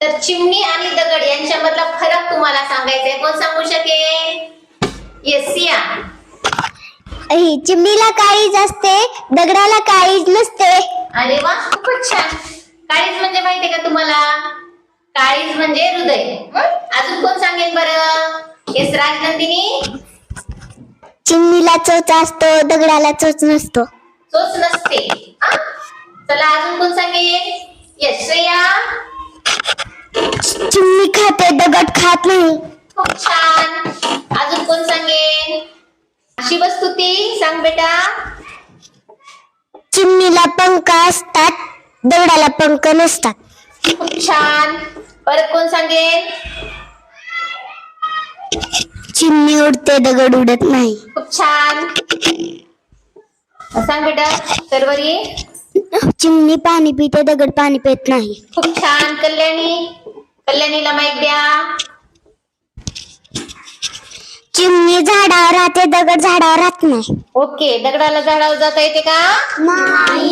तर चिमणी आणि दगड यांच्यामधला फरक तुम्हाला सांगायचा आहे कोण सांगू शकेल? येस सिया ही चिमणीला काळीज असते दगडाला काळीज नसते. अरे वा खूपच छान. काळीज म्हणजे माहितीये का तुम्हाला? काळीज म्हणजे हृदय? अजून कोण सांगेल बरं? येस राजनंदिनी. चिमणीला चोच असतो दगडाला चोच नसतो. तोच नसते? चला अजून कोण सांगेल? येस श्रेया. चिमणी खाते दगड खात नाही. खूप छान. अजून कोण सांगेल शिवस्तुती सांग बेटा. चिमणीला पंख असतात दगडाला पंख नसतात. खूप छान. परत कोण सांगेल चिमणी उडते दगड उडत नाही. खूप छान. सांग बेटा सर्वरी चिमणी पाणी पिते दगड पाणी पित नाही. खूप छान कल्याणी. कल्याणीला माहीत द्या. चिमणी झाडावर राहते दगड झाडावर राहत नाही. ओके दगडाला झाडावर जाता येते का? नाही.